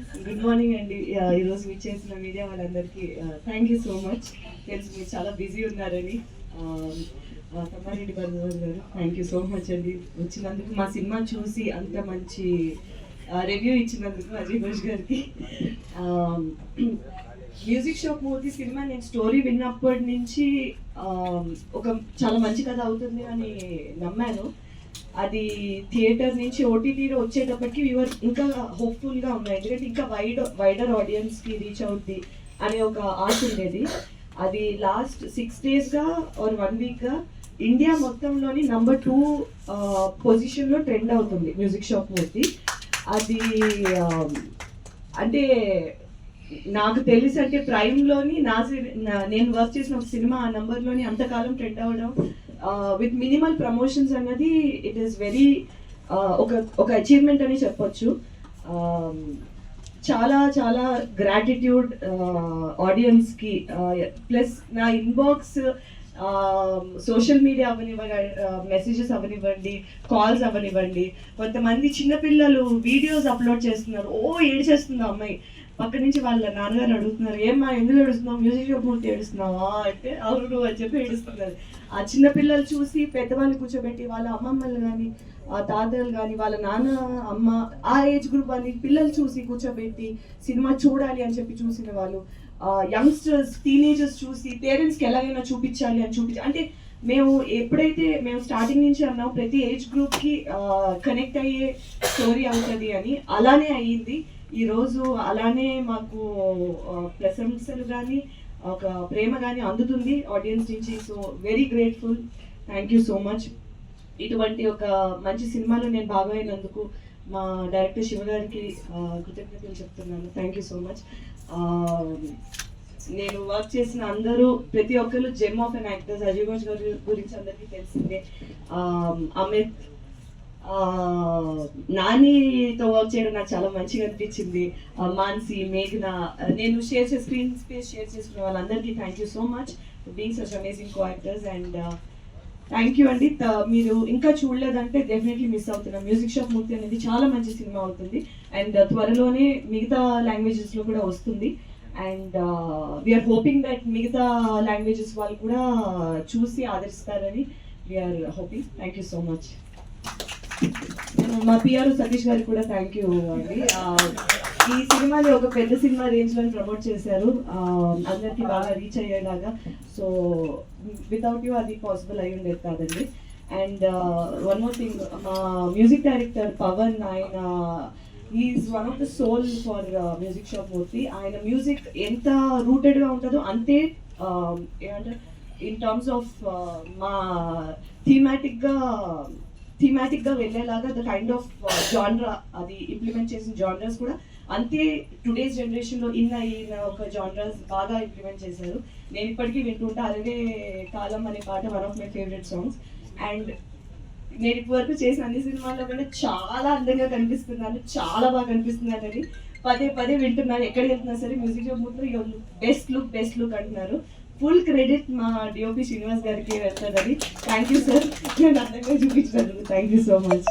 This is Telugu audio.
గుడ్ మార్నింగ్ అండి. ఈరోజు మీరు చేసిన మీడియా వాళ్ళందరికీ థ్యాంక్ యూ సో మచ్ తెలుసు మీరు చాలా బిజీ ఉన్నారని. ఆ, తమ్మారెడ్డి భరద్వాజ్ గారు థ్యాంక్ యూ సో మచ్ అండి. వచ్చినందుకు మా సినిమా చూసి అంత మంచి రివ్యూ ఇచ్చినందుకు అజయ్ ఘోష్ గారికి. మ్యూజిక్ షాప్ మూర్తి సినిమా నేను స్టోరీ విన్నప్పటి నుంచి ఒక చాలా మంచి కథ అవుతుంది అని నమ్మాను. అది థియేటర్ నుంచి ఓటీటీలో వచ్చేటప్పటికి వ్యూవర్ ఇంకా హోప్ఫుల్గా ఉన్నాయి ఎందుకంటే ఇంకా వైడ్ వైడర్ ఆడియన్స్కి రీచ్ అవుద్ది అనే ఒక ఆశ ఉండేది. అది లాస్ట్ సిక్స్ డేస్గా ఆర్ వన్ వీక్గా ఇండియా మొత్తంలోని నంబర్ టూ పొజిషన్లో ట్రెండ్ అవుతుంది మ్యూజిక్ షాప్ మూర్తి. అది అంటే నాకు తెలిసి అంటే ప్రైమ్లోని నా నా- నేను వర్క్ చేసిన ఒక సినిమా ఆ నంబర్లోని అంతకాలం ట్రెండ్ అవ్వడం విత్ మినిమల్ ప్రమోషన్స్ అన్నది ఇట్ ఈస్ వెరీ ఒక ఒక అచీవ్మెంట్ అని చెప్పొచ్చు. చాలా చాలా గ్రాటిట్యూడ్ ఆడియన్స్కి ప్లస్ నా ఇన్బాక్స్ సోషల్ మీడియా అవనివ్వండి మెసేజెస్ అవనివ్వండి కాల్స్ అవనివ్వండి. కొంతమంది చిన్నపిల్లలు వీడియోస్ అప్లోడ్ చేస్తున్నారు. ఓ ఏడ్చేస్తుంది ఆ అమ్మాయి. పక్క నుంచి వాళ్ళ నాన్నగారు అడుగుతున్నారు ఏమ్మా ఎందుకు ఏడుస్తున్నావు? మ్యూజిక్ షాప్ మూర్తి ఏడుస్తున్నావా? అంటే అవును అని చెప్పి ఏడుస్తున్నారు. ఆ చిన్నపిల్లలు చూసి పెద్దవాళ్ళు కూర్చోబెట్టి వాళ్ళ అమ్మమ్మలు కానీ ఆ తాతలు కానీ వాళ్ళ నాన్న అమ్మ ఆ ఏజ్ గ్రూప్ అని పిల్లలు చూసి కూర్చోబెట్టి సినిమా చూడాలి అని చెప్పి చూసిన వాళ్ళు యంగ్స్టర్స్ టీనేజర్స్ చూసి పేరెంట్స్కి ఎలాగైనా చూపించాలి అని చూపించాలి అంటే మేము ఎప్పుడైతే మేము స్టార్టింగ్ నుంచి అన్నాం ప్రతి ఏజ్ గ్రూప్కి కనెక్ట్ అయ్యే స్టోరీ అవుతుంది అని అలానే అయ్యింది ఈరోజు అలానే మాకు ప్రశంసలు కానీ ఒక ప్రేమ కానీ అందుతుంది ఆడియన్స్ నుంచి. So very grateful thank you so much ఇటువంటి ఒక మంచి సినిమాలో నేను భాగమైనందుకు మా డైరెక్టర్ శివగారికి కృతజ్ఞతలు చెప్తున్నాను. థ్యాంక్ యూ సో మచ్ నేను వర్క్ చేసిన అందరూ ప్రతి ఒక్కరు gem of an actors Ajay Ghosh గారి గురించి అందరికీ తెలిసిందే. అమిత్ నానితో వర్క్ చేయడం నాకు చాలా మంచిగా అనిపించింది. మాన్సి మేఘన నేను షేర్ చేసి స్క్రీన్ స్పేస్ షేర్ చేసుకున్న వాళ్ళందరికీ thank you so much being such amazing coactors and thank you అండి. త- మీరు ఇంకా చూడలేదంటే డెఫినెట్లీ మిస్ అవుతున్నాం. మ్యూజిక్ షాప్ మూర్తి అనేది చాలా మంచి సినిమా అవుతుంది. అండ్ త్వరలోనే మిగతా లాంగ్వేజెస్లో కూడా వస్తుంది. And we are hoping that మిగతా లాంగ్వేజెస్ వాళ్ళు కూడా చూసి ఆదరిస్తారని we are hoping thank you so much మా పిఆర్ సతీష్ గారికి కూడా థ్యాంక్ యూ అండి. ఈ సినిమాని ఒక పెద్ద సినిమా రేంజ్లో ప్రమోట్ చేశారు. అందరికీ బాగా రీచ్ అయ్యేలాగా. సో వితౌట్ యూ అది పాసిబుల్ అయి ఉండేది కాదండి. అండ్ వన్ మోర్ థింగ్ మా మ్యూజిక్ డైరెక్టర్ పవన్ ఆయన is one of the soul for music shop Murthy ఆయన మ్యూజిక్ ఎంత రూటెడ్గా ఉంటుందో అంతే ఏమంటారు? ఇన్ టర్మ్స్ ఆఫ్ మా థీమాటిక్గా థీమాటిక్గా వెళ్ళేలాగా ద కైండ్ ఆఫ్ జాన్రా అది ఇంప్లిమెంట్ చేసిన జాన్రాస్ కూడా అంతే టుడేస్ జనరేషన్లో ఇన్ అయిన ఒక జాన్రాస్ బాగా ఇంప్లిమెంట్ చేశారు. నేను ఇప్పటికీ వింటుంటా అదే కాలం అనే పాట one of my favourite songs and నేను ఇప్పటి వరకు చేసిన అన్ని సినిమాల్లో కూడా చాలా అందంగా కనిపిస్తున్నాను చాలా బాగా కనిపిస్తున్నాను అని. పదే పదే వింటున్నాను ఎక్కడికి వెళ్తున్నా సరే మ్యూజిక్ ముందు బెస్ట్ లుక్ బెస్ట్ లుక్ అంటున్నారు. ఫుల్ క్రెడిట్ మా డిఓపి శ్రీనివాస్ గారికి వెళ్తుందని థ్యాంక్ యూ సార్ నేను అందంగా చూపించినందుకు థ్యాంక్ యూ సో మచ్